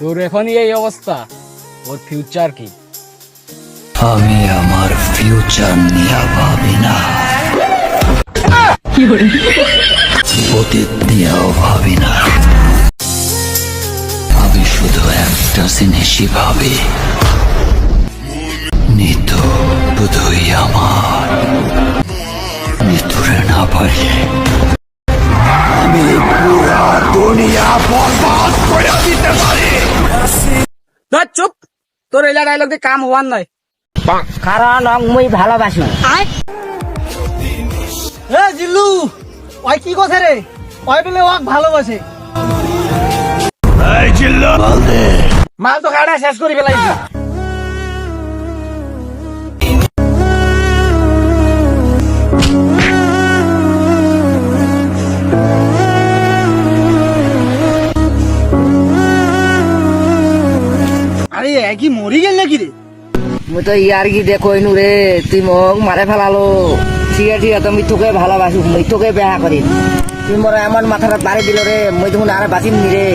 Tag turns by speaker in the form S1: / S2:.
S1: তোর এখনই এই অবস্থা। ওর ফিউচার কি?
S2: আমি আমার ফিউচার নিয়ে ভাবি না। অতীত নিয়েও ভাবি না। আমি শুধু একটা জিনিসই ভাবি। নিত শুধুই আমার। নিতুরে না পারলে আমি
S1: তোর এলা ডায়লগ দিয়ে কাম হওয়ার নয়।
S3: কারণ মুই ভালোবাসি।
S4: এ জিল্লু ওই কি কথা রে? ওই বলে ওয়াক ভালোবাসে।
S1: মাল তো কাটা শেষ করি ফেলাইছি।
S4: আরে একই মরি গেল নাকি রে?
S3: মুই তো ইয়ার কি দেখইনু রে তুই মোক মারে ফেলালো। ঠিক আছে ঠিক আছে আমি তোকে ভালোবাসি, মুই তোকে বেহা করি তুই মোর এমন মাথাটা বাড়ি দিল রে মুই তখন আর বাঁচিনি রে